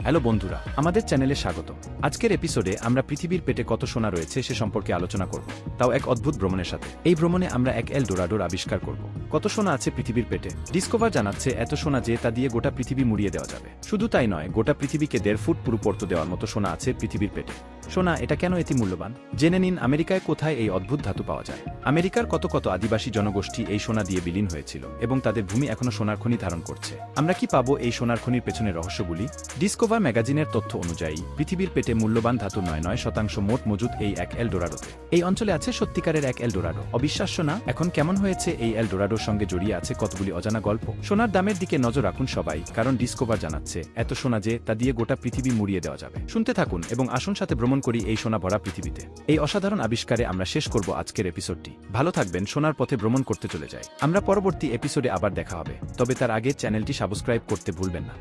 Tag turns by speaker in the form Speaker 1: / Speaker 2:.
Speaker 1: Hello বন্ধুরা, আমাদের চ্যানেলে স্বাগত। আজকের এপিসোডে আমরা পৃথিবীর পেটে কত সোনা রয়েছে সে সম্পর্কে আলোচনা করব। তাও এক অদ্ভুত ভ্রমণের সাথে। এই ভ্রমণে আমরা এক এল ডোরাডোর আবিষ্কার করব। কত সোনা আছে পৃথিবীর পেটে? ডিসকভার জানাচ্ছে এত সোনা যে তা দিয়ে গোটা পৃথিবী মুড়িয়ে দেওয়া যাবে। শুধু তাই নয়, গোটা পৃথিবীকে দেড় ফুট পুরো পর্ত দেওয়ার মতো সোনা আছে পৃথিবীর পেটে। সোনা এটা কেন এটি মূল্যবান? জেনে নিন আমেরিকায় কোথায় এই অদ্ভুত ধাতু পাওয়া যায়। আমেরিকার কত কত আদিবাসী জনগোষ্ঠী এই সোনা দিয়ে বিলীন হয়েছিল এবং তাদের ভূমি এখনও সোনার খনি ধারণ করছে। আমরা কি পাবো এই সোনার খনির পেছনের রহস্যগুলি ডিসকভার ম্যাগাজিনের তথ্য অনুযায়ী, পৃথিবীর পেটে মূল্যবান ধাতু নয় নয় শতাংশ মোট মজুদ এই এক এল ডোরাডোতে এই অঞ্চলে আছে সত্যিকারের এক এল ডোরাডো অবিশ্বাস্য না? এখন কেমন হয়েছে এই এল ডোরাডোর সঙ্গে জড়িয়ে আছে কতগুলি অজানা গল্প? সোনার দামের দিকে নজর রাখুন সবাই, কারণ ডিসকভার জানাচ্ছে, এত সোনা যে তা দিয়ে গোটা পৃথিবী মুড়িয়ে দেওয়া যাবে। শুনতে থাকুন এবং আসুন সাথে ভ্রমণ করি এই সোনা ভরা পৃথিবীতে। এই অসাধারণ আবিষ্কারে আমরা শেষ করব আজকের এপিসোডটি। ভালো থাকবেন, সোনার পথে ভ্রমণ করতে চলে যাই। আমরা পরবর্তী এপিসোডে আবার দেখা হবে। তবে তার আগে চ্যানেলটি সাবস্ক্রাইব করতে ভুলবেন না।